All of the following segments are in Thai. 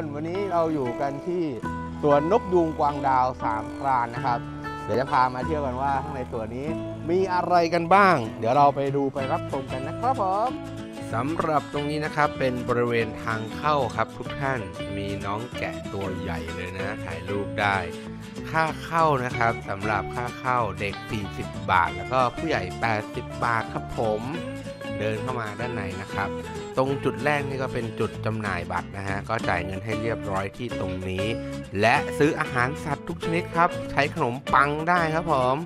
นวันนี้เราอยู่กันที่สวนนกยูงกวางดาวสามพรานนะครับ เดี๋ยวจะพามาเที่ยวกันว่าข้างในสวนนี้มีอะไรกันบ้าง เดี๋ยวเราไปดูไปรับชมกันนะครับผมสำหรับตรงนี้นะครับเป็นบริเวณทางเข้าครับทุกท่านมีน้องแกะตัวใหญ่เลยนะถ่ายรูปได้ ค่าเข้านะครับสำหรับค่าเข้าเด็ก 40 บาท แล้วก็ผู้ใหญ่ 80 บาทครับผม เดินเข้ามาด้านในนะครับ ตรงจุดแรกนี่ก็เป็นจุดจำหน่ายบัตรนะฮะก็จ่ายเงินให้เรียบร้อยที่ตรงนี้ และซื้ออาหารสัตว์ทุกชนิดครับ ใช้ขนมปังได้ครับผม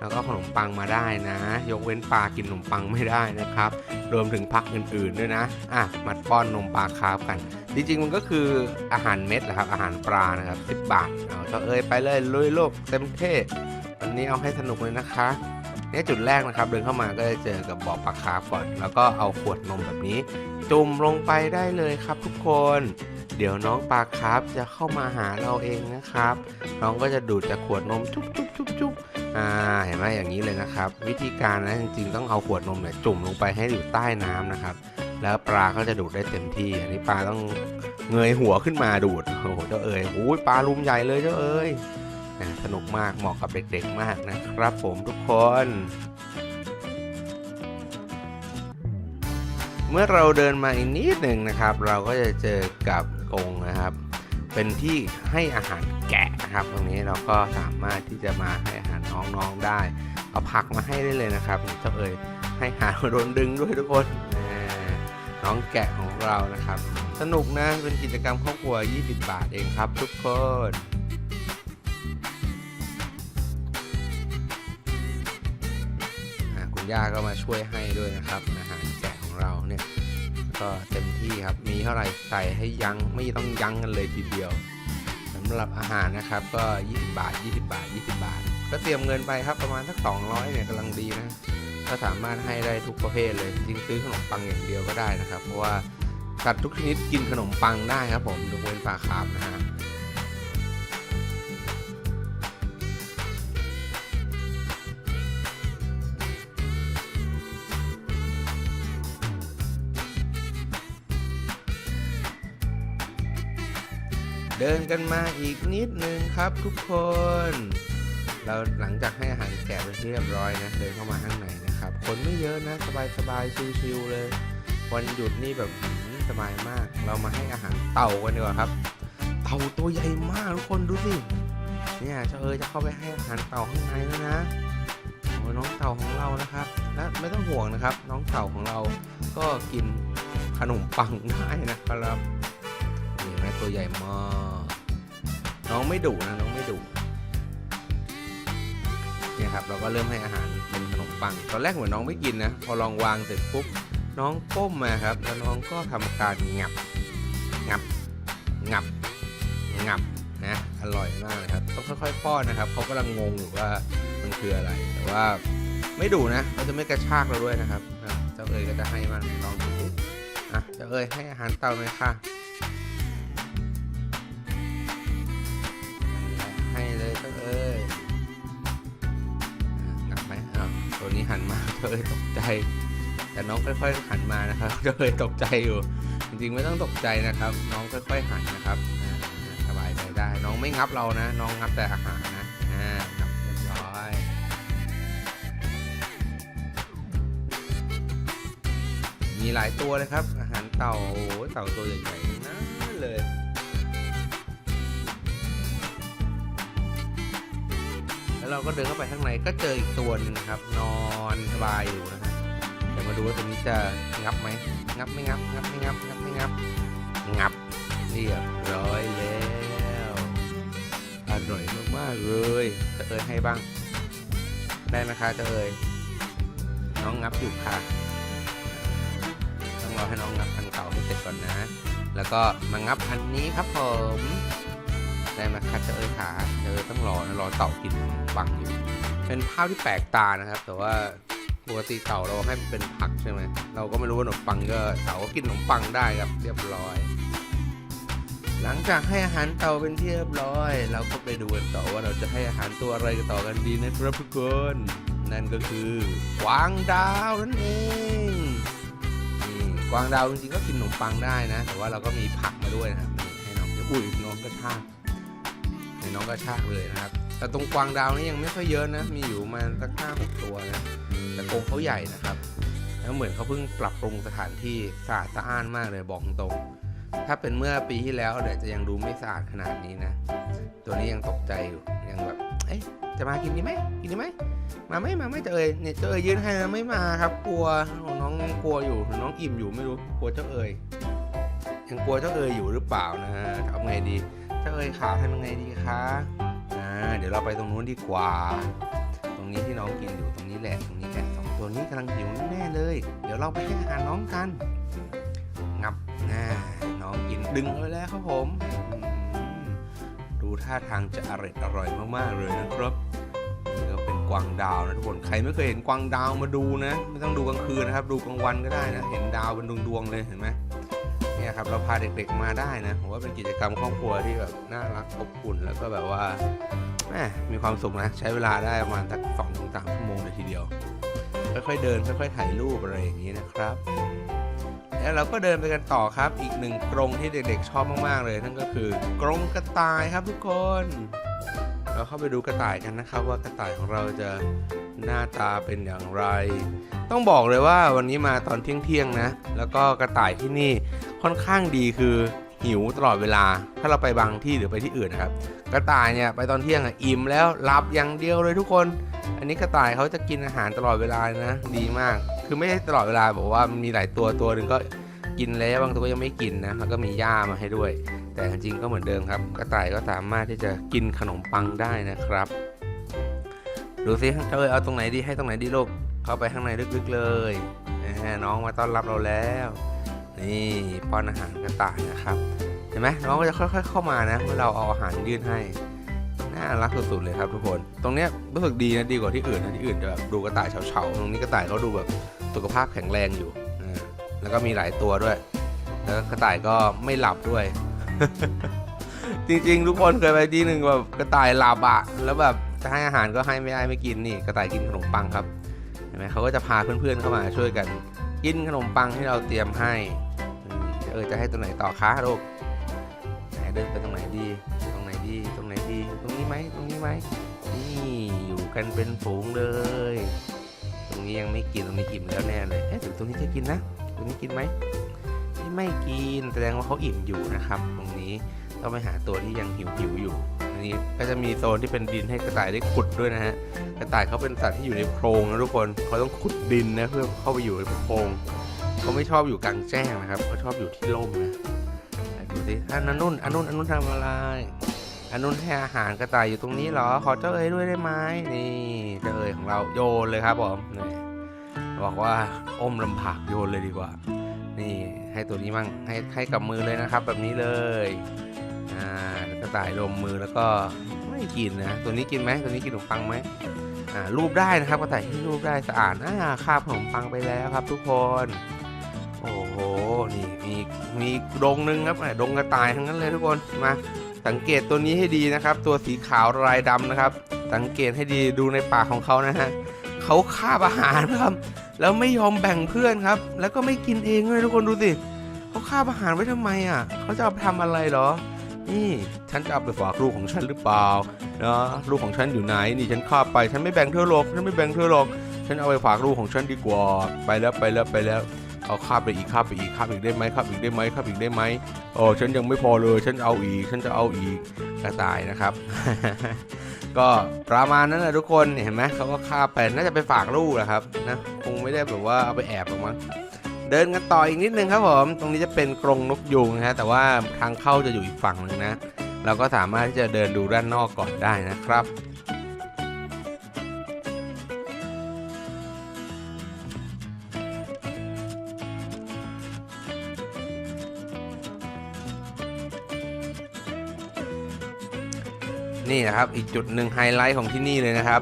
แล้วก็ขนมปังมาได้นะ ยกเว้นปลากินขนมปังไม่ได้นะครับ รวมถึงพักอื่นๆด้วยนะอะมัดป้อนนมปลาคาร์ฟกัน จริงๆมันก็คืออาหารเม็ดแหละครับ อาหารปลานะครับ10บาทเอาเจ้าเอ้ยไปเลยลุยโลกเต็มเท่วันนี้เอาให้สนุกเลยนะคะ เนี่ยจุดแรกนะครับเดินเข้ามาก็จะเจอกับบ่อปลาคาร์ฟก่อน แล้วก็เอาขวดนมแบบนี้ จุ่มลงไปได้เลยครับทุกคน เดี๋ยวน้องปลาคาร์ฟจะเข้ามาหาเราเองนะครับ น้องก็จะดูดจากขวดนมจุ๊บจุ๊บจุ๊บจุ๊บอ่าเห็นไหมอย่างนี้เลยนะครับ วิธีการนะจริงๆ ต้องเอาขวดนมเนี่ยจุ่มลงไปให้อยู่ใต้น้ำนะครับ แล้วปลาก็จะดูดได้เต็มที่ อันนี้ปลาต้องเงยหัวขึ้นมาดูดโอ้โหเจ้าเอ๋ยโอ้ยปลาลุมใหญ่เลยเจ้าเอ๋ย สนุกมากเหมาะกับเด็กๆมากนะครับผมทุกคน เมื่อเราเดินมาอีกนิดหนึ่งนะครับ เราก็จะเจอกับกรงนะครับ เป็นที่ให้อาหารแกะนะครับ ตรงนี้เราก็สามารถที่จะมาให้อาหารน้องๆได้ เอาผักมาให้ได้เลยนะครับเจ้าเอ๋ยให้หางโดนดึงด้วยทุกคนน้องแกะของเรานะครับ สนุกนะเป็นกิจกรรมครอบครัว 20 บาทเองครับทุกคน ย่าก็มาช่วยให้ด้วยนะครับอาหารแกะของเราเนี่ยก็เต็มที่ครับมีเท่าไหร่ใส่ให้ยั้งไม่ต้องยั้งกันเลยทีเดียวสำหรับอาหารนะครับก็ 20 บาท 20 บาท 20 บาท ก็เตรียมเงินไปครับประมาณสัก 200เนี่ยกำลังดีนะก็สามารถให้ได้ทุกประเภทเลยจริงซื้อขนมปังอย่างเดียวก็ได้นะครับ เพราะว่าสัตว์ทุกชนิดกินขนมปังได้ครับผมยกเว้นปลาคาร์ฟนะฮะ เดินกันมาอีกนิดนึงครับทุกคน เราหลังจากให้อาหารแกะเป็นที่เรียบร้อยนะ เดินเข้ามาข้างในนะครับ คนไม่เยอะนะ สบายสบายๆชิวๆเลย วันหยุดนี่แบบสบายมาก เรามาให้อาหารเต่ากันดีกว่าครับ เต่าตัวใหญ่มากทุกคนดูสิ เนี่ยเจ้าเอ๋ยจะเข้าไปให้อาหารเต่าข้างในแล้วนะน้องเต่าของเรานะครับ และไม่ต้องห่วงนะครับ น้องเต่าของเราก็กินขนมปังได้นะครับ ตัวใหญ่มาก น้องไม่ดุนะน้องไม่ดุเนี่ยครับเราก็เริ่มให้อาหารเป็นขนมปัง ตอนแรกเหมือนน้องไม่กินนะ พอลองวางเสร็จปุ๊บน้องก้มมาครับ แล้วน้องก็ทำการงับ งับ งับ งับนะ อร่อยมากเลยครับ ต้องค่อยๆป้อนนะครับ เขากำลังงงอยู่ว่ามันคืออะไร แต่ว่าไม่ดุนะเขาจะไม่กระชากเราด้วยนะครับ เจ้าเอ๋ยก็จะให้มันลองดูอะ เจ้าเอ๋ยให้อาหารเต่าหน่อยค่ะ นี้หันมาเจ้าเอ้ยตกใจ แต่น้องค่อย ๆ หันมานะครับเจ้าเอ้ยตกใจอยู่ จริงๆไม่ต้องตกใจนะครับ น้องค่อย ๆ หันนะครับสบายใจได้ น้องไม่งับเรานะ น้องงับแต่อาหารนะงับเรียบร้อยมีหลายตัวเลยครับ อาหารเต่าโอ้โหเต่าตัวใหญ่ๆนะเลย เราก็เดินเข้าไปข้างในก็เจออีกตัวหนึงนะครับ นอนสบายอยู่นะฮะเดี๋ยวมาดูว่าตัวนี้จะงับไหมงับไม่งับงับไม่งับงับไม่งับงับเรียบร้อยแล้วอร่อยมากๆเลยจะเอยให้บ้าง ได้ไหมคะจะเอยน้องงับอยู่ค่ะต้องรอให้น้องงับอันเก่าให้เสร็จก่อนนะ แล้วก็มางับอันนี้ครับผม ได้ไหมครับเจ้าเอ้ยขาเจอต้องรอนะรอเต่ากินปังอยู่ เป็นภาพที่แปลกตานะครับ แต่ว่าปกติเต่าเราให้มันเป็นผักใช่ไหมเราก็ไม่รู้ว่าขนมปังก็เต่าก็กินขนมปังได้ครับเรียบร้อย หลังจากให้อาหารเต่าเป็นที่เรียบร้อย เราก็ไปดูกันต่อว่าเราจะให้อาหารตัวอะไรกันต่อกันดีนะครับทุกคนนั่นก็คือกวางดาวนั่นเองนี่กวางดาวจริงๆก็กินขนมปังได้นะ แต่ว่าเราก็มีผักมาด้วยนะครับนี่อุ้ยน้องกระชาก นน้องกระชากเลยนะครับ แต่ตรงกวางดาวนี่ยังไม่ค่อยเยอะนะ มีอยู่ประมาสักห้าหกตัวนะ แต่กรงเขาใหญ่นะครับ แล้วเหมือนเขาเพิ่งปรับปรุงสถานที่สะอาดสะอ้านมากเลยบอกตรงๆถ้าเป็นเมื่อปีที่แล้วเดี๋ยวจะยังดูไม่สะอาดขนาดนี้นะ ตัวนี้ยังตกใจอยู่ยังแบบ เอ๊ะจะมากินดีไหมกินดีไหมมาไหมมาไหมเจาเอยเนี่ยเจาเอยยืนให้ไม่มาครับ กลัวน้องยังกลัวอยู่น้องอิ่มอยู่ไม่รู้กลัวเจ้าเอยยังกลัวเจ้าเอยอยู่หรือเปล่านะทำไงดี เจ้าเอยขาทำยังไงดีคะอ่าเดี๋ยวเราไปตรงนู้นดีกว่า ตรงนี้ที่น้องกินอยู่ตรงนี้แหละตรงนี้แหละสองตัวนี้กำลังหิวแน่เลย เดี๋ยวเราไปให้อาหารน้องกัน งับน่าน้องกินดึงเอาไว้แล้วครับผมอืมดูท่าทางจะอร่อยอร่อยมากๆเลยนะครับนี่ก็เป็นกวางดาวนะทุกคนใครไม่เคยเห็นกวางดาวมาดูนะ ไม่ต้องดูกลางคืนนะครับ ดูกลางวันก็ได้นะ เห็นดาวเป็นดวงๆเลยเห็นไหม เนี่ยครับเราพาเด็กๆมาได้นะผมว่าเป็นกิจกรรมครอบครัวที่แบบน่ารักอบอุ่นแล้วก็แบบว่าแมมีความสุขนะใช้เวลาได้ประมาณสักสองถึงสามชั่วโมงเลยทีเดียว ค่อยๆเดินค่อยๆถ่ายรูปอะไรอย่างนี้นะครับ แล้วเราก็เดินไปกันต่อครับ อีกหนึ่งกรงที่เด็กๆชอบมากๆเลย นั่นก็คือกรงกระต่ายครับทุกคน เราเข้าไปดูกระต่ายกันนะครับ ว่ากระต่ายของเราจะหน้าตาเป็นอย่างไร ต้องบอกเลยว่าวันนี้มาตอนเที่ยงๆนะ แล้วก็กระต่ายที่นี่ ค่อนข้างดีคือหิวตลอดเวลา ถ้าเราไปบางที่หรือไปที่อื่นนะครับ กระต่ายเนี่ยไปตอนเที่ยงอะอิ่มแล้วหลับอย่างเดียวเลยทุกคน อันนี้กระต่ายเขาจะกินอาหารตลอดเวลานะ ดีมาก คือไม่ได้ตลอดเวลาบอกว่ามีหลายตัวตัวหนึ่งก็กินแล้วบางตัวก็ยังไม่กินนะแล้วก็มีหญ้ามาให้ด้วย แต่จริงก็เหมือนเดิมครับ กระต่ายก็สามารถที่จะกินขนมปังได้นะครับ ดูซิเอ้ยเอาตรงไหนดีให้ตรงไหนดีลูกเข้าไปข้างในลึกๆเลยน้องมาต้อนรับเราแล้ว นี่ป้อนอาหารกระต่ายนะครับ เห็นไหมน้องก็จะค่อย ๆ เข้ามานะเมื่อเราเอาอาหารยื่นให้น่ารักสุดๆเลยครับทุกคน ตรงเนี้ยรู้สึกดีนะดีกว่าที่อื่นนะที่อื่นจะแบบดูกระต่ายเฉาๆตรงนี้กระต่ายเขาดูแบบสุขภาพแข็งแรงอยู่แล้วก็มีหลายตัวด้วย แล้วกระต่ายก็ไม่หลับด้วย จริงๆ ทุกคนเคยไปที่หนึ่งแบบกระต่ายหลับอะแล้วแบบจะให้อาหารก็ให้ไม่ได้ไม่กินนี่กระต่ายกินขนมปังครับเห็นไหมเขาก็จะพาเพื่อนๆเข้ามาช่วยกันกินขนมปังที่เราเตรียมให้ เออจะให้ตัวไหนต่อคะลูกไหนเดินไปตรงไหนดี ตรงไหนดี ตรงไหนดี ตรงนี้ไหมตรงนี้ไหมนี่อยู่กันเป็นฝูงเลย ตรงนี้ยังไม่กินตรงนี้อิ่มแล้วแน่เลยเอ๊ะหรือตรงนี้จะกินนะตรงนี้กินไหมนี่ไม่กินแสดงว่าเขาอิ่มอยู่นะครับ ตรงนี้ต้องไปหาตัวที่ยังหิวหิวอยู่อันนี้ก็จะมีโซนที่เป็นดินให้กระต่ายได้ขุดด้วยนะฮะกระต่ายเขาเป็นสัตว์ที่อยู่ในโพรงนะทุกคนเขาต้องขุดดินนะเพื่อเข้าไปอยู่ในโพรง เขาไม่ชอบอยู่กลางแจ้งนะครับเขาชอบอยู่ที่ร่มนะดูสิอันนั้นนุ่นอันนุ่นอันนุ่นทำอะไรอันนุ่นให้อาหารกระต่ายอยู่ตรงนี้เหรอ ขอเจ้าเอ๋ยด้วยได้ไหมนี่เจ้าเอ๋ยของเราโยนเลยครับผมนี่บอกว่าอมลำผักโยนเลยดีกว่า นี่ให้ตัวนี้มั่งให้ให้กับมือเลยนะครับ แบบนี้เลยอ่ากระต่ายลมมือแล้วก็ไม่กินนะตัวนี้กินไหมตัวนี้กินขนมปังไหมอ่ารูปได้นะครับกระต่ายที่รูปได้สะอาดอ่าคาบขนมปังไปแล้วครับ ทุกคน นี่มีมีดงหนึงครับอ่าดงกระต่ายทั้งนั้นเลยทุกคนมาสังเกตตัวนี้ให้ดีนะครับ ตัวสีขาวลายดำนะครับ สังเกตให้ดีดูในปากของเขานะฮะเขาคาบอาหารครับ แล้วไม่ยอมแบ่งเพื่อนครับ แล้วก็ไม่กินเองด้วยทุกคนดูสิเขาคาบอาหารไว้ทำไมอะเขาจะเอาไปทำอะไรเหรอ นี่ฉันจะเอาไปฝากลูกของฉันหรือเปล่าเนาะลูกของฉันอยู่ไหนนี่ฉันคาบไปฉันไม่แบ่งเธอหรอกฉันไม่แบ่งเธอหรอกฉันเอาไปฝากลูกของฉันดีกว่าไปแล้วไปแล้วไปแล้ว เอาคาบไปอีกคาบไปอีกคาบอีกได้ไหมคาบอีกได้ไหมคาบอีกได้ไหมโอ้ฉันยังไม่พอเลย ฉันเอาอีก ฉันจะเอาอีกกระต่ายนะครับ ก็ประมาณนั้นแหละทุกคนเห็นไหมเขาก็คาบไปน่าจะไปฝากลูกแหละครับนะคงไม่ได้แบบว่าเอาไปแอบหรอกมั้งเดินกันต่ออีกนิดนึงครับผมตรงนี้จะเป็นกรงนกยูงนะฮะแต่ว่าทางเข้าจะอยู่อีกฝั่งหนึ่งนะเราก็สามารถที่จะเดินดูด้านนอกก่อนได้นะครับ นี่นะครับอีกจุดหนึ่งไฮไลท์ของที่นี่เลยนะครับ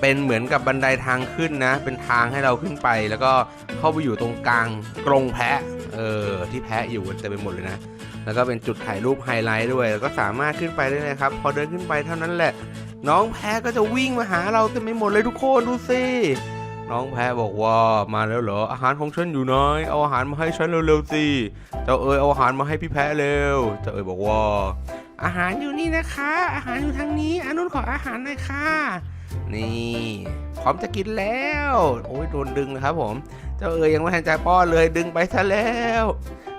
เป็นเหมือนกับบันไดทางขึ้นนะ เป็นทางให้เราขึ้นไป แล้วก็เข้าไปอยู่ตรงกลางกรงแพะเออที่แพะอยู่กันเต็มไปหมดเลยนะ แล้วก็เป็นจุดถ่ายรูปไฮไลท์ด้วย แล้วก็สามารถขึ้นไปได้เลยครับ พอเดินขึ้นไปเท่านั้นแหละ น้องแพะก็จะวิ่งมาหาเราเต็มไปหมดเลยทุกคนดูสิน้องแพะบอกว่ามาแล้วเหรออาหารของฉันอยู่ไหนเอาอาหารมาให้ฉันเร็วๆสิเจ้าเอ๋ยเอาอาหารมาให้พี่แพะเร็วเจ้าเอ๋ยบอกว่า อาหารอยู่นี่นะคะ อาหารอยู่ทางนี้อานุนขออาหารหน่อยค่ะนี่พร้อมจะกินแล้ว โอ้ยโดนดึงนะครับผม เจ้าเอ๋ยยังไม่ทันใจป้อนเลยดึงไปซะแล้ว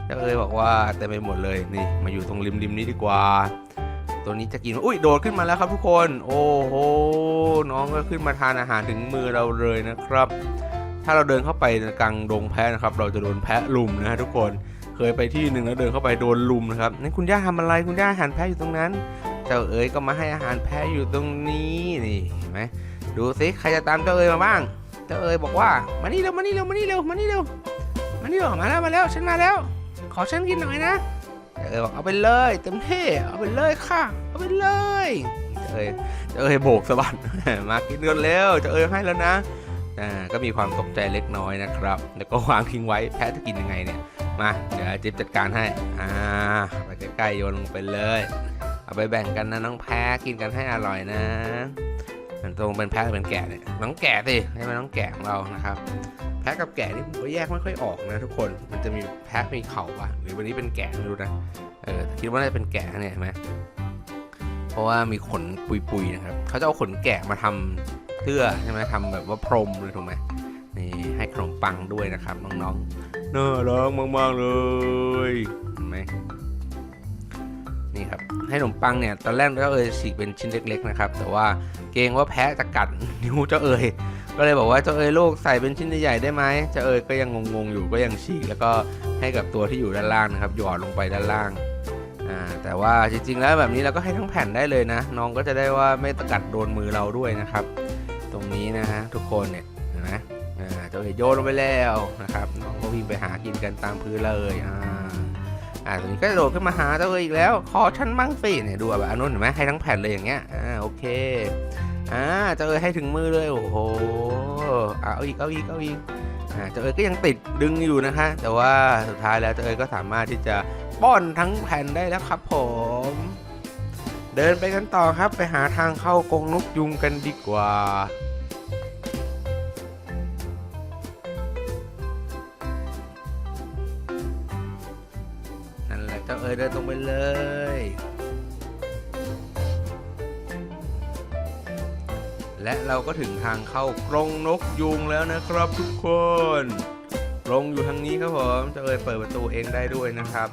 เจ้าเอ๋ยบอกว่าเต็มไปหมดเลยนี่มาอยู่ตรงริมริมๆนี้ดีกว่า ตัวนี้จะกินอุ้ยโดดขึ้นมาแล้วครับทุกคน โอ้โหน้องก็ขึ้นมาทานอาหารถึงมือเราเลยนะครับ ถ้าเราเดินเข้าไปกลางดงแพะนะครับ เราจะโดนแพะลุมนะทุกคน เคยไปที่หนึ่งแล้วเดินเข้าไปโดนลุมนะครับนั่นคุณย่าทำอะไรคุณย่าอาหารแพะอยู่ตรงนั้น เจ้าเอ๋ยก็มาให้อาหารแพะอยู่ตรงนี้นี่เห็นไหมดูสิใครจะตามเจ้าเอ๋ยมาบ้าง เจ้าเอ๋ยบอกว่ามานี่เร็วมานี่เร็วมานี่เร็วมานี่เร็วมานี่เร็วมาแล้วมาแล้วฉันมาแล้ว ขอฉันกินหน่อยนะเออบอกเอาไปเลยเต็มที่เอาไปเลยค่ะ เอาไปเลยเอ้ยเอ้ยโบกสะบัดมากินกันเร็วจะเอ้ยให้แล้วนะอ่าก็มีความตกใจเล็กน้อยนะครับ แล้วก็วางทิ้งไว้แพะจะกินยังไงเนี่ย มา เดี๋ยวจิ๊บจัดการให้ อ่าไปใกล้ๆโยนลงไปเลย เอาไปแบ่งกันนะน้องแพะกินกันให้อร่อยนะมันตรงเป็นแพะหรือเป็นแกะเนี่ย น้องแกะสิให้มันน้องแกะของเรานะครับ แพะกับแกะนี่ผมก็แยกไม่ค่อยออกนะทุกคน มันจะมีแพะมีเข่าปะหรือวันนี้เป็นแกะไม่รู้นะ เออคิดว่าน่าจะเป็นแกะเนี่ยเห็นไหมเพราะว่ามีขนปุยๆนะครับ เขาจะเอาขนแกะมาทำเสื้อใช่ไหมทำแบบว่าพรมเลยถูกไหม นี่ให้ขนมปังด้วยนะครับน้องๆน่ารักมากๆเลยเห็นไหมนี่ครับให้ขนมปังเนี่ยตอนแรกเจ้าเอ๋ยฉีกเป็นชิ้นเล็ก ๆ นะครับ แต่ว่าเกรงว่าแพะจะกัดนิ้วเจ้าเอ๋ยก็เลยบอกว่าเจ้าเอ๋ยลูกใส่เป็นชิ้นใหญ่ๆได้ไหมเจ้าเอ๋ยก็ยังงงๆอยู่ก็ยังฉีกแล้วก็ให้กับตัวที่อยู่ด้านล่างนะครับหยอดลงไปด้านล่างอ่าแต่ว่าจริงๆแล้วแบบนี้เราก็ให้ทั้งแผ่นได้เลยนะ น้องก็จะได้ว่าไม่ตะกัดโดนมือเราด้วยนะครับ ตรงนี้นะฮะทุกคนเนี่ยเห็นไหม อ่าเจ้าเอ๋ยโยนลงไปแล้วนะครับน้องก็วิ่งไปหากินกันตามพื้นเลยอ่าอ่าตรงนี้ก็โดดขึ้นมาหาเจ้าเอ๋ยอีกแล้วขอฉันบ้างสิเนี่ยดูแบบอนนู้นเห็นไหมให้ทั้งแผ่นเลยอย่างเงี้ยอ่าโอเคอ่าเจ้าเอ๋ยให้ถึงมือเลยโอ้โหอ่าเอาอีกเอาอีกเอาอีกอ่าเจ้าเอ๋ก็ยังติดดึงอยู่นะคะ แต่ว่าสุดท้ายแล้วเจ้าเอ๋ก็สามารถที่จะป้อนทั้งแผ่นได้แล้วครับผม เดินไปกันต่อครับไปหาทางเข้ากรงนกยุงกันดีกว่า เจ้าเอ๋ยเดินตรงไปเลย และเราก็ถึงทางเข้ากรงนกยุงแล้วนะครับทุกคนกรงอยู่ทางนี้ครับผมเจะเอ่ยเปิดประตูเองได้ด้วยนะครับ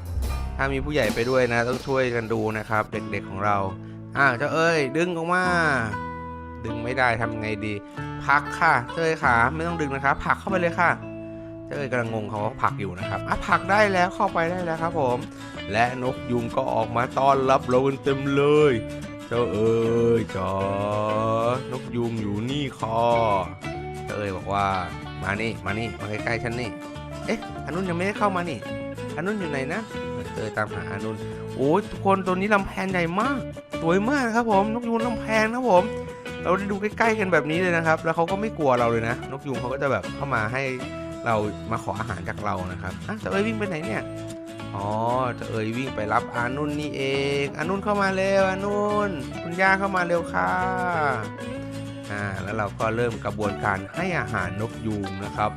ถ้ามีผู้ใหญ่ไปด้วยนะ ต้องช่วยกันดูนะครับ เด็กๆของเราอ้าเจ้าเอ้ย ดึงออกมา ดึงไม่ได้ทำไงดี พักค่ะเจ้าเอ้ยขาไม่ต้องดึงนะครับ ผักเข้าไปเลยค่ะ เจ้าเอ้ยกำลังงงเขาว่าผลักอยู่นะครับอะผักได้แล้วเข้าไปได้แล้วครับผม และนกยุงก็ออกมาต้อนรับเรากันเต็มเลย เจ้าเอ๋ยจอนกยุงอยู่นี่คอเจ้เอ๋ยบอกว่ามานี่มานี่มาใกล้ๆฉันนี่ เอ๊ะอันนุนยังไม่ได้เข้ามานี่อันนุนอยู่ไหนนะเจ้าเอ๋ยตามหาอันนุนโอ้ยทุกคนตัวนี้ลำแพนใหญ่มากสวยมากครับผม นกยุงลำแพนครับผมเราได้ดูใกล้ๆกันแบบนี้เลยนะครับ แล้วเขาก็ไม่กลัวเราเลยนะ นกยุงเขาก็จะแบบเข้ามาให้ เรามาขออาหารจากเรานะครับอะเจ้าเอ๋ยวิ่งไปไหนเนี่ยอ๋อเจะเอ่ยวิ่งไปรับอานุนนี่เองอานุนเข้ามาเร็วอานุนคุณย่าเข้ามาเร็วค่ะอ่าแล้วเราก็เริ่มกระบวนการให้อาหารนกยูงนะครับ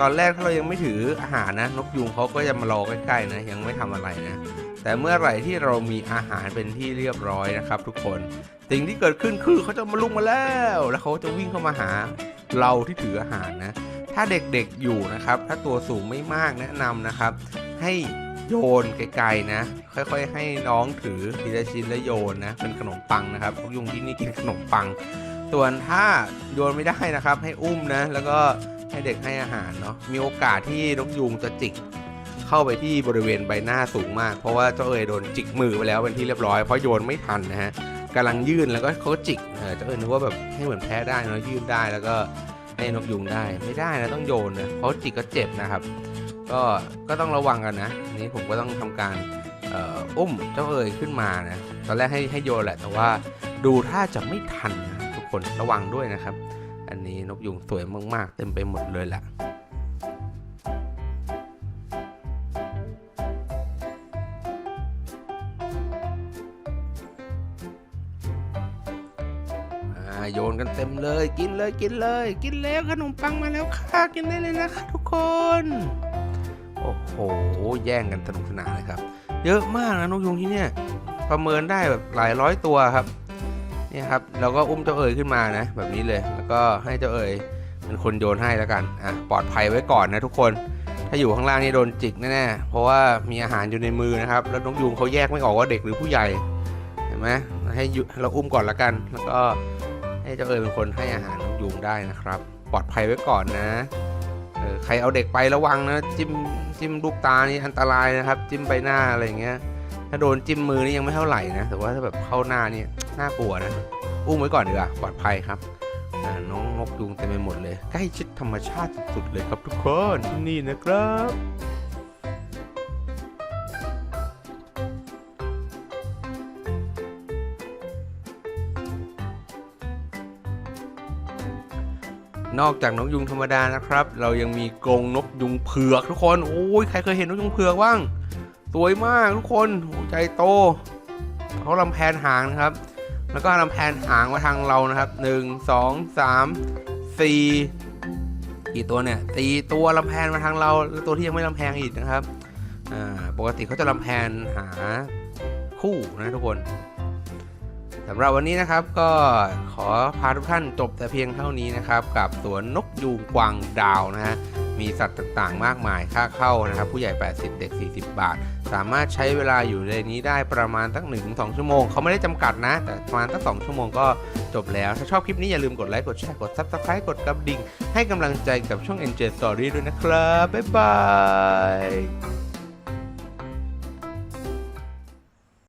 ตอนแรกถ้าเรายังไม่ถืออาหารนะนกยูงเขาก็จะมารอใกล้ๆนะยังไม่ทำอะไรนะแต่เมื่อไหร่ที่เรามีอาหารเป็นที่เรียบร้อยนะครับ ทุกคนสิ่งที่เกิดขึ้นคือเขาจะมาลุกมาแล้ว แล้วเขาจะวิ่งเข้ามาหาเราที่ถืออาหารนะ ถ้าเด็กๆอยู่นะครับ ถ้าตัวสูงไม่มากแนะนำนะครับ ให้โยนไกลๆนะ ค่อยๆ ให้น้องถือทีละชิ้นแล้วโยนนะเป็นขนมปังนะครับพวกยุงที่นี่กินขนมปัง ส่วนถ้าโยนไม่ได้นะครับ ให้อุ้มนะ แล้วก็ให้เด็กให้อาหารเนาะมีโอกาสที่นกยุงจะจิกเข้าไปที่บริเวณใบหน้าสูงมาก เพราะว่าเจ้าเอ๋ยโดนจิกมือไปแล้วเป็นที่เรียบร้อยเพราะโยนไม่ทันนะฮะกำลังยื่นแล้วก็เขาก็จิกเออเจ้าเอ๋ยนึกว่าแบบให้เหมือนแพ้ได้เนาะยื่นได้แล้วก็ ให้นกยุงได้ไม่ได้นะต้องโยนนะเพราะจิกก็เจ็บนะครับ ก็ก็ต้องระวังกันนะอันนี้ผมก็ต้องทำการอ่ออุ้มเจ้าเอ๋ยขึ้นมานะตอนแรกให้ให้โยนแหละ แต่ว่าดูถ้าจะไม่ทันนะทุกคนระวังด้วยนะครับ อันนี้นกยุงสวยมากๆ เต็มไปหมดเลยแหละ ยนกันเต็มเลย กินเลยกินเลย กินแล้วขนมปังมาแล้วค่ะกินได้เลยนะคะทุกคน โอ้โห แย่งกันสนุกสนานเลยครับ เยอะมากนะนกยุงที่เนี่ยประเมินได้แบบหลายร้อยตัวครับเนี่ยครับเราก็อุ้มเจ้าเอ๋ยขึ้นมานะ แบบนี้เลยแล้วก็ให้เจ้าเอ๋ยเป็นคนโยนให้แล้วกันอะปลอดภัยไว้ก่อนนะทุกคน ถ้าอยู่ข้างล่างนี่โดนจิกแน่ๆเพราะว่ามีอาหารอยู่ในมือนะครับ แล้วนกยุงเขาแยกไม่ออกว่าเด็กหรือผู้ใหญ่เห็นไหมให้เราอุ้มก่อนละกัน แล้วก็ ให้เจ้าเอ๋ยเป็นคนให้อาหารนกยุงได้นะครับ ปลอดภัยไว้ก่อนนะเออใครเอาเด็กไประวังนะ จิ้มจิ้มลูกตานี่อันตรายนะครับ จิ้มใบหน้าอะไรอย่างเงี้ย ถ้าโดนจิ้มมือนี่ยังไม่เท่าไหร่นะแต่ว่าถ้าแบบเข้าหน้านี่น่ากลัวนะอุ้มไว้ก่อนดีกว่าปลอดภัยครับน้องนกยุงเต็มไปหมดเลย ใกล้ชิดธรรมชาติสุดๆเลยครับทุกคนที่นี่นะครับ นอกจากนกยุงธรรมดานะครับ เรายังมีกรงนกยุงเผือกทุกคนโอ้ยใครเคยเห็นนกยุงเผือกบ้างสวยมากทุกคนโใจโตเขาลำแพนหางนะครับ แล้วก็ลำแพนหางมาทางเรานะครับหนึ่งสองสามสี่กี่ตัวเนี่ยตีตัวลำแพนมาทางเราแล้วตัวที่ยังไม่ลำแพนอีกนะครับอ่าปกติเขาจะลำแพนหาคู่นะทุกคน สำหรับวันนี้นะครับก็ขอพาทุกท่านจบแต่เพียงเท่านี้นะครับ กับสวนนกยูงกวางดาวนะฮะมีสัตว์ต่างๆ มากมายค่าเข้านะครับ ผู้ใหญ่ 80 เด็ก 40 บาท สามารถใช้เวลาอยู่ในนี้ได้ประมาณตั้ง1นถึงสชั่วโมงเขาไม่ได้จำกัดนะ แต่ประมาณตั้ง2ชั่วโมงก็จบแล้ว ถ้าชอบคลิปนี้อย่าลืมกดไลค์กดแชร์กด Subscribe กดกระดิ่ง ให้กำลังใจกับช่อง NJ Story ด้วยนะครับ บ๊ายบาย